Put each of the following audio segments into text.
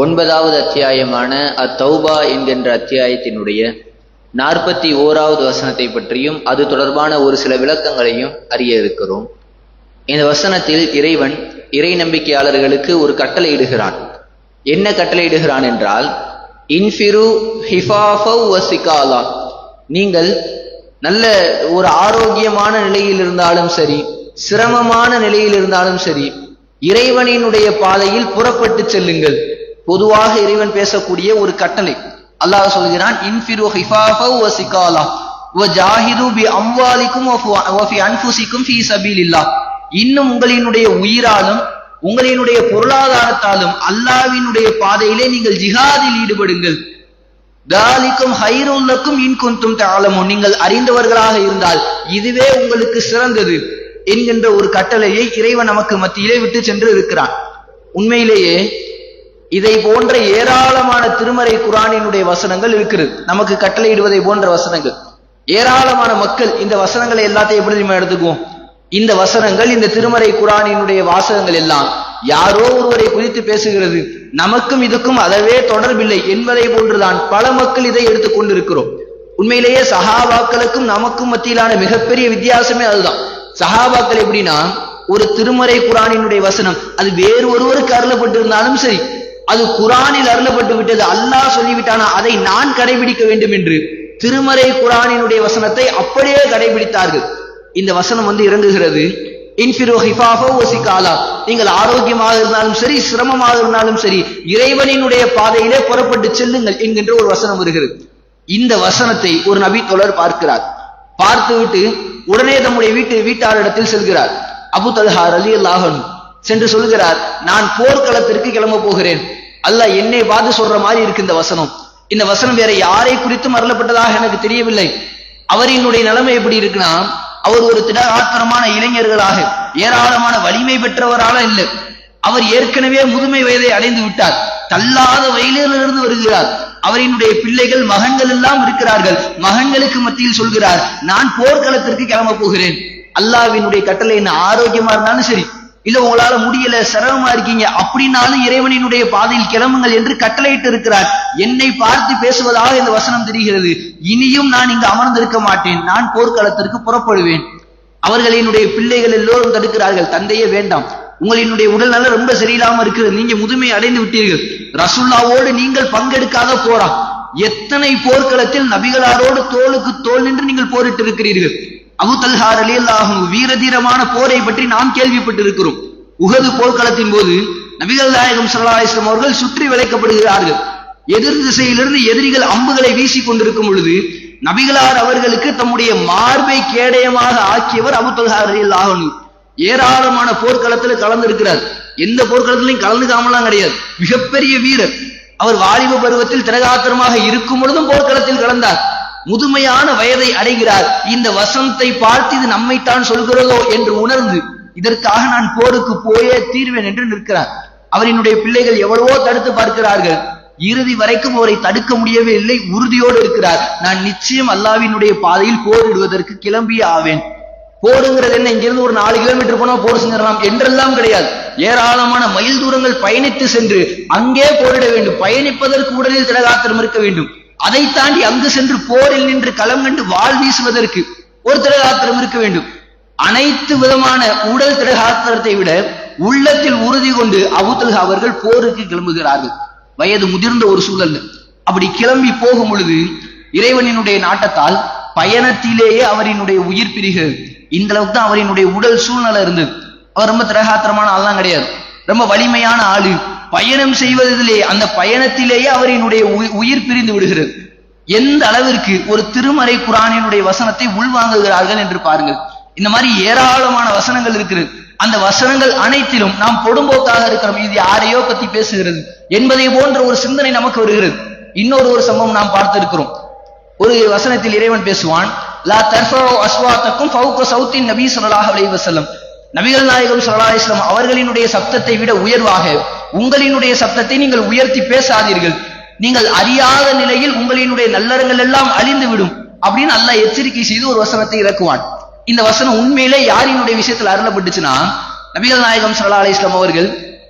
ஒன்பதாவது அத்தியாயமான அத்தௌபா என்கின்ற அத்தியாயத்தினுடைய நாற்பத்தி ஓராவது வசனத்தை பற்றியும் அது தொடர்பான ஒரு சில விளக்கங்களையும் அறிய இருக்கிறோம். இந்த வசனத்தில் இறைவன் இறை நம்பிக்கையாளர்களுக்கு ஒரு கட்டளையிடுகிறான் என்ன கட்டளையிடுகிறான் என்றால் இன்ஃபிரு ஹிஃபாஃபவ் நீங்கள் நல்ல ஒரு ஆரோக்கியமான நிலையில் இருந்தாலும் சரி சிரமமான நிலையில் இருந்தாலும் சரி இறைவனினுடைய பாதையில் புறப்பட்டு செல்லுங்கள். பொதுவாக இறைவன் பேசக்கூடிய ஒரு கட்டளை. அல்லாஹ் சொல்கிறான் இன்ஃபிரு ஹிஃபாஃபவ் வசிகாலா ஜாஹிது பி அம்வாலிக்கும் வஃபி அன்ஃபுசிக்கும் ஃபீ இன்னும் உங்களினுடைய உயிராலும் உங்களினுடைய பொருளாதாரத்தாலும் அல்லாவினுடைய பாதையிலே நீங்கள் ஜிஹாதில் ஈடுபடுங்கள். தாலிக்கும் ஹைருல்லக்கும் இன்குந்தும் தாளமும் நீங்கள் அறிந்தவர்களாக இருந்தால் இதுவே உங்களுக்கு சிறந்தது என்கின்ற ஒரு கட்டளையை இறைவன் நமக்கு மத்தியிலே விட்டு சென்று இருக்கிறான். உண்மையிலேயே இதை போன்ற ஏராளமான திருமறை குரானினுடைய வசனங்கள் இருக்கிறது. நமக்கு கட்டளையிடுவதை போன்ற வசனங்கள். ஏராளமான மக்கள் இந்த வசனங்களை எல்லாத்தையும் எப்படி நம்ம எடுத்துக்குவோம்? இந்த வசனங்கள் இந்த திருமறை குரானினுடைய வாசகங்கள் எல்லாம் யாரோ ஒருவரை குறித்து பேசுகிறது. நமக்கும் இதுக்கும் அதவே தொடர்பில்லை என்பதை போன்றுதான் பல மக்கள் இதை எடுத்துக்கொண்டிருக்கிறோம் உண்மையிலேயே சஹாபாக்களுக்கும் நமக்கும் மத்தியிலான மிகப்பெரிய வித்தியாசமே அதுதான். சஹாபாக்கள் எப்படின்னா ஒரு திருமறை குரானினுடைய வசனம் அது வேறு ஒருவருக்கு அருளப்பட்டிருந்தாலும் சரி அது குரானில் அருளப்பட்டு விட்டது. அல்லாஹ் சொல்லிவிட்டானா அதை நான் கடைபிடிக்க வேண்டும் என்று. திருமறை குரானினுடைய வசனத்தை அப்படியே கடைபிடித்தார்கள். இந்த வசனம் வந்து இறங்குகிறது. நீங்கள் ஆரோக்கியமாக இருந்தாலும் சரி சிரமமாக இருந்தாலும் சரி இறைவனினுடைய பாதையிலே புறப்பட்டு செல்லுங்கள் என்கின்ற ஒரு வசனம் வருகிறது. இந்த வசனத்தை ஒரு நபி தொடர் பார்க்கிறார். பார்த்துவிட்டு உடனே தம்முடைய வீட்டு வீட்டாரிடத்தில் செல்கிறார். அபு தல்ஹார் அலி அல்லாஹன் சென்று சொல்கிறார் நான் போர்க்களத்திற்கு கிளம்ப போகிறேன். அல்லாஹ் என்னை பார்த்து சொல்ற மாதிரி இருக்கு இந்த வசனம். இந்த வசனம் வேற யாரை குறித்தும் அருளப்பட்டதாக எனக்கு தெரியவில்லை. அவரினுடைய நிலைமை எப்படி இருக்குன்னா அவர் ஒரு திடகாத்திரமான இளைஞர்களாக ஏராளமான வலிமை பெற்றவரால இல்லை. அவர் ஏற்கனவே முதுமை வயதை அடைந்து விட்டார். தள்ளாத வயலிலிருந்து வருகிறார். அவரினுடைய பிள்ளைகள் மகன்கள் எல்லாம் இருக்கிறார்கள். மகன்களுக்கு மத்தியில் சொல்கிறார் நான் போர்க்களத்திற்கு கிளம்ப போகிறேன். அல்லாவினுடைய கட்டளை என்ன ஆரோக்கியமா இருந்தாலும் சரி இல்ல உங்களால முடியல சிரமமா இருக்கீங்க அப்படின்னாலும் இறைவனினுடைய பாதையில் கிளம்புங்கள் என்று கட்டளையிட்டு இருக்கிறார் என்னை பார்த்து பேசுவதாக இந்த வசனம் தெரிகிறது. இனியும் நான் இங்கு அமர்ந்திருக்க மாட்டேன். நான் போர்க்களத்திற்கு புறப்படுவேன். அவர்கள் என்னுடைய பிள்ளைகள் எல்லோரும் தடுக்கிறார்கள். தந்தையே வேண்டாம். உங்களினுடைய உடல் நல ரொம்ப சரியில்லாம இருக்கிறது. நீங்க முதுமை அடைந்து விட்டீர்கள். ரசுல்லாவோடு நீங்கள் பங்கெடுக்காத போரா. எத்தனை போர்க்களத்தில் நபிகளாரோடு தோளுக்கு தோல் நின்று நீங்கள் போரிட்டு இருக்கிறீர்கள் அபு தல்ஹார் அலி அல்லாஹும் வீரதீரமான போரை பற்றி நாம் கேள்விப்பட்டிருக்கிறோம். உகது போர்க்களத்தின் போது நபிகள் நாயகம் சல்லாஹிஸ்லாம் அவர்கள் சுற்றி விளைக்கப்படுகிறார்கள். எதிர் திசையிலிருந்து எதிரிகள் அம்புகளை வீசி கொண்டிருக்கும் பொழுது நபிகளார் அவர்களுக்கு தம்முடைய மார்பை கேடயமாக ஆக்கியவர் அபு தல்ஹார் அலி அல்லாஹனு ஏராளமான போர்க்களத்தில் கலந்திருக்கிறார். எந்த போர்க்களத்திலையும் கலந்துக்காமலாம் கிடையாது. மிகப்பெரிய வீரர். அவர் வாலிப பருவத்தில் திரகாத்திரமாக இருக்கும் பொழுதும் போர்க்களத்தில் கலந்தார். முதுமையான வயதை அடைகிறார். இந்த வசனத்தை பார்த்து இது நம்மைத்தான் சொல்கிறதோ என்று உணர்ந்து இதற்காக நான் போருக்கு போயே தீர்வேன் என்று நிற்கிறார். அவரினுடைய பிள்ளைகள் எவ்வளவோ தடுத்து பார்க்கிறார்கள். இறுதி வரைக்கும் அவரை தடுக்க முடியவே இல்லை உறுதியோடு இருக்கிறார். நான் நிச்சயம் அல்லாவினுடைய பாதையில் போரிடுவதற்கு கிளம்பியே ஆவேன். போடுங்கிறது என்ன? இங்கிருந்து ஒரு நாலு கிலோமீட்டர் போனா போர் செஞ்சிடலாம் என்றெல்லாம் கிடையாது. ஏராளமான மைல் தூரங்கள் பயணித்து சென்று அங்கே போரிட வேண்டும். பயணிப்பதற்கு உடலில் திடகாத்திரம் இருக்க வேண்டும். அதை தாண்டி அங்கு சென்று போரில் நின்று களம் கண்டு வாழ் வீசுவதற்கு ஒரு திடகாத்திரம் இருக்க வேண்டும். அனைத்து விதமான உடல் திடகாத்திரத்தை விட உள்ளத்தில் உறுதி கொண்டு அபுத்தல்ஹா அவர்கள் போருக்கு கிளம்புகிறார்கள். வயது முதிர்ந்த ஒரு சூழல். அப்படி கிளம்பி போகும் பொழுது இறைவனினுடைய நாட்டத்தால் பயணத்திலேயே அவரினுடைய உயிர் பிரிகிறது. இந்த அளவுக்கு தான் அவரினுடைய உடல் சூழ்நிலை இருந்தது. அவர் ரொம்ப திரகாத்திரமான ஆள் தான் கிடையாது. ரொம்ப வலிமையான ஆளு. பயணம் செய்வதிலே அந்த பயணத்திலேயே அவரினுடைய உயிர் பிரிந்து விடுகிறது. எந்த அளவிற்கு ஒரு திருமறை குரானினுடைய வசனத்தை உள்வாங்குகிறார்கள் என்று பாருங்கள். இந்த மாதிரி ஏராளமான வசனங்கள் இருக்கிறது. அந்த வசனங்கள் அனைத்திலும் நாம் பொடும்போக்காக இருக்கிறோம் இது யாரையோ பத்தி பேசுகிறது. என்பதை போன்ற ஒரு சிந்தனை நமக்கு வருகிறது. இன்னொரு ஒரு சம்பவம் நாம் பார்த்திருக்கிறோம். ஒரு வசனத்தில் இறைவன் பேசுவான் லா தர்ஃபவு அஸ்வாத்தக்கும் ஃபவுக சௌத்தின் நபி ஸல்லல்லாஹு அலி வசல்லம் நபிகள் நாயகம் ஸல்லல்லாஹு இஸ்லாம் அவர்களினுடைய சப்தத்தை விட உயர்வாக உங்களினுடைய சப்தத்தை நீங்கள் உயர்த்தி பேசாதீர்கள். நீங்கள் அறியாத நிலையில் உங்களினுடைய நல்லறங்கள் எல்லாம் அழிந்து விடும் அப்படின்னு அல்லாஹ் எச்சரிக்கை செய்து ஒரு வசனத்தை இறக்குவான். இந்த வசனம் உண்மையிலே யாரினுடைய விஷயத்தில் அருளப்பட்டுச்சுன்னா நபிகள் நாயகம் சல்லா அலி இஸ்லாம் அவர்கள்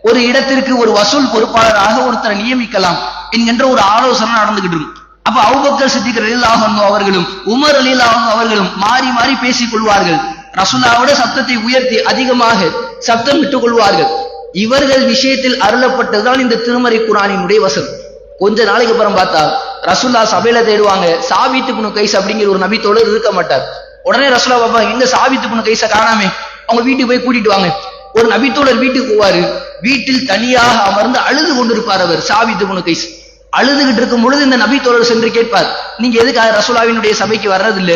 ஒரு இடத்திற்கு ஒரு வசூல் பொறுப்பாளராக ஒருத்தரை நியமிக்கலாம் என்கின்ற ஒரு ஆலோசனை நடந்துகிட்டு இருக்கும். அப்ப அவுபக்கர் சித்திக் ரலியல்லாஹு அவர்களும் உமர் அலீலாகும் அவர்களும் மாறி மாறி பேசிக் கொள்வார்கள். ரசூலாவோட சப்தத்தை உயர்த்தி அதிகமாக சப்தம் விட்டுக் கொள்வார்கள். இவர்கள் விஷயத்தில் அருளப்பட்டதுதான் இந்த திருமறை குரானினுடைய வசனம். கொஞ்ச நாளைக்கு அப்புறம் பார்த்தா ரசுல்லா சபையில தேடுவாங்க சாவித்து புனு கைஸ் அப்படிங்கிற ஒரு நபி தோழர் இருக்க மாட்டார். உடனே ரசுல்லா பாப்பா எங்க சாவித்து புனு கைஸ காணாமே அவங்க வீட்டுக்கு போய் கூட்டிட்டு வாங்க. ஒரு நபித்தோழர் வீட்டுக்கு போவாரு வீட்டில் தனியாக அமர்ந்து அழுது கொண்டிருப்பார் அவர் சாவித்து புனு கைஸ். அழுதுகிட்டு இருக்கும் பொழுது இந்த நபித்தோழர் சென்று கேட்பார் நீங்க எதுக்காக ரசுல்லாவினுடைய சபைக்கு வர்றதில்ல?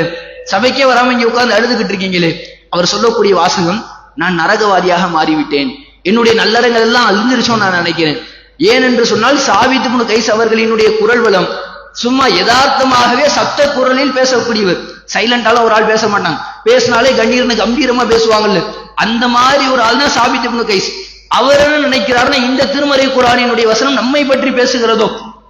சபைக்கே வராம இங்க உட்கார்ந்து அழுதுகிட்டு இருக்கீங்களே? அவர் சொல்லக்கூடிய வாசகம் நான் நரகவாதியாக மாறிவிட்டேன். என்னுடைய நல்லறங்கள் எல்லாம் அழிஞ்சிருச்சோம் நான் நினைக்கிறேன். ஏனென்று சொன்னால் சாவித்து புனு கைஸ் அவர்களினுடைய குரல் வளம். சும்மா யதார்த்தமாகவே சப்த குரலில் பேசக்கூடியவர். சைலண்டால ஒரு ஆள் பேச மாட்டாங்க பேசினாலே கண்ணீர்னு கம்பீரமா பேசுவாங்கல்ல. அந்த மாதிரி ஒரு ஆள் தான் சாபித்து புனு கைஸ். அவர் என்ன நினைக்கிறாருன்னா இந்த திருமறை குரானினுடைய வசனம் நம்மை பற்றி பேசுகிறதோ?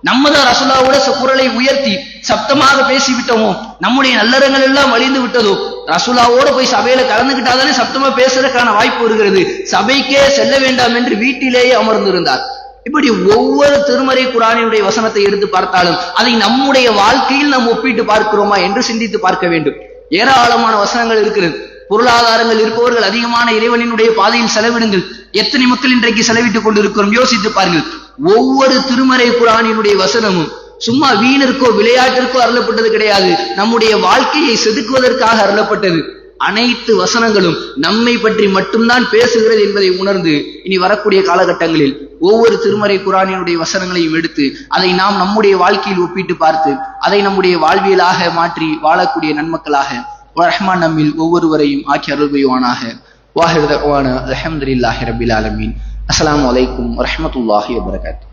நம்ம தான் ரசுல்லாவோட குரலை உயர்த்தி சப்தமாக பேசிவிட்டோமோ நம்முடைய நல்லறங்கள் எல்லாம் அழிந்து விட்டதோ ரசுல்லாவோட போய் சபையில கலந்துகிட்டாதானே சப்தமா பேசுறதுக்கான வாய்ப்பு வருகிறது சபைக்கே செல்ல வேண்டாம் என்று வீட்டிலேயே அமர்ந்திருந்தார். இப்படி ஒவ்வொரு திருமறை குரானினுடைய வசனத்தை எடுத்து பார்த்தாலும் அதை நம்முடைய வாழ்க்கையில் நாம் ஒப்பிட்டு பார்க்கிறோமா என்று சிந்தித்து பார்க்க வேண்டும். ஏராளமான வசனங்கள் இருக்கிறது. பொருளாதாரங்கள் இருப்பவர்கள் அதிகமான இறைவனினுடைய பாதையில் செலவிடுங்கள். எத்தனை மக்கள் இன்றைக்கு செலவிட்டுக் கொண்டிருக்கிறோம்? யோசித்து பாருங்கள். ஒவ்வொரு திருமறை குரானினுடைய வசனமும் சும்மா வீணிற்கோ விளையாட்டிற்கோ அருளப்பட்டது கிடையாது. நம்முடைய வாழ்க்கையை செதுக்குவதற்காக அருளப்பட்டது. அனைத்து வசனங்களும் நம்மை பற்றி மட்டும்தான் பேசுகிறது என்பதை உணர்ந்து இனி வரக்கூடிய காலகட்டங்களில் ஒவ்வொரு திருமறை குரானினுடைய வசனங்களையும் எடுத்து அதை நாம் நம்முடைய வாழ்க்கையில் ஒப்பிட்டு பார்த்து அதை நம்முடைய வாழ்வியலாக மாற்றி வாழக்கூடிய நன்மக்களாக ரஹ்மான் நம்மில் ஒவ்வொருவரையும் ஆக்கி அருள் புரிவானாக வாஹிர் தக்வான அல்ஹம்துலில்லாஹி ரபில் ஆலமீன் அஸ்ஸலாமு அலைக்கும் வரஹ்மத்துல்லாஹி வபரகாத்துஹு